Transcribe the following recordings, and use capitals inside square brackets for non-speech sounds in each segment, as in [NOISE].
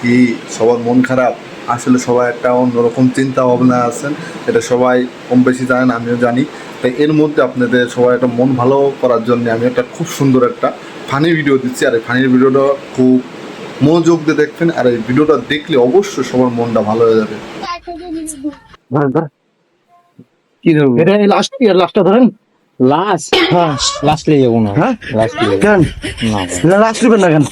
কি সবার মন খারাপ? আসলে সবাই একটা অন্যরকম চিন্তা ভাবনা আছেন। এটা সবাই কম বেশি জানেন আমিও জানি। তাই এর মধ্যে আপনাদের সবাই একটা মন ভালো করার জন্য আমি একটা খুব সুন্দর একটা ফানি ভিডিও দিচ্ছি। আর এই ফানির ভিডিওটা খুব মনোযোগ দিয়ে দেখবেন। আর এই ভিডিওটা দেখলে অবশ্যই সবার মনটা ভালো হয়ে যাবে। কি ধরবো? এটা লাস্ট ইয়ার লাস্টটা ধরেন। লাস্ট হ্যাঁ। লিয়ে যাব না হ্যাঁ? লাস্ট লিয়ে যাব কেন? না লাস্ট নেবেন না কেন?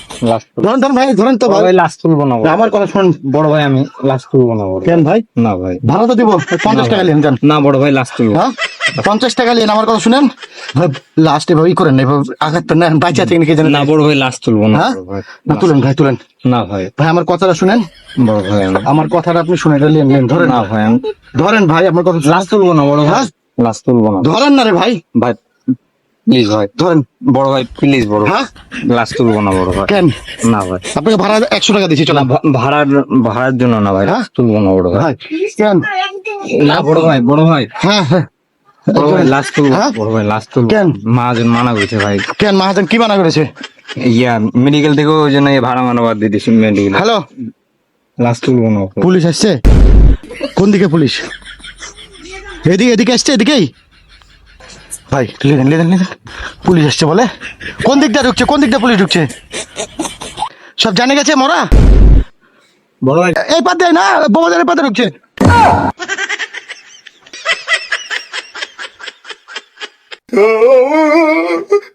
ধরেন ধরেন ভাই ধরেন তো ভাই। ভাই তুলবো না আমার কথা শুনুন। বড় ভাই আমি লাস্ট তুলবো না কেন ভাই? না ভাই। ভাড়া তো দিব পঞ্চাশ টাকা নেন কেন? না বড় ভাই তুলবো। হ্যাঁ? পঞ্চাশ টাকা নিন আমার কথা শুনেন। লাস্ট এভাবেই করেন না এভাবে আঘাত না বাইচা থেকে জানেন না বড় ভাই লাস্ট তুলবো না হ্যাঁ? না তুলেন ভাই তুলেন। না ভাই। ভাই আমার কথাটা শুনেন। বড় ভাই আমার কথাটা আপনি শুনে ধরেন। না ভাই ধরেন ভাই আমার কথা লাস্ট তুলবো না বড় ভাই। লাস্ট তুলবো না। ধরেন না রে ভাই। ভাই প্লিজ ভাই ধরেন। বড় ভাই প্লিজ বড় হ্যাঁ? লাস্ট তুলবো না বড় ভাই। কেন? না ভাই। আপনাকে ভাড়া একশো টাকা দিচ্ছি ভা- ভাড়ার ভাড়ার জন্য না ভাই হ্যাঁ? তুলবো না বড় ভাই। কেন? না বড় ভাই বড় ভাই। হ্যাঁ হ্যাঁ। বড় ভাই তুলবো হ্যাঁ? বড় ভাই লাস্ট তুলবো। কেন? মাহাজন মানা করেছে ভাই। কেন? মাহাজন কি মানা করেছে? ইয়া মেডিকেল থেকে ওই জন্য ভাড়া মানা বাদ দিয়ে দিয়েছি মেডিকেল হ্যালো? লাস্ট তুলবো না পুলিশ আসছে? কোন দিকে পুলিশ? এদিকে এদিকে আসছে এদিকেই। ভাই লেদেন লেদেন লেদেন পুলিশ আসছে বলে। কোন দিকটা ঢুকছে কোন দিকটা পুলিশ ঢুকছে? সব জানে গেছে মরা? বড় ভাই। এই পাত দেয় না বোমাদের পাতে ঢুকছে। [LAUGHS]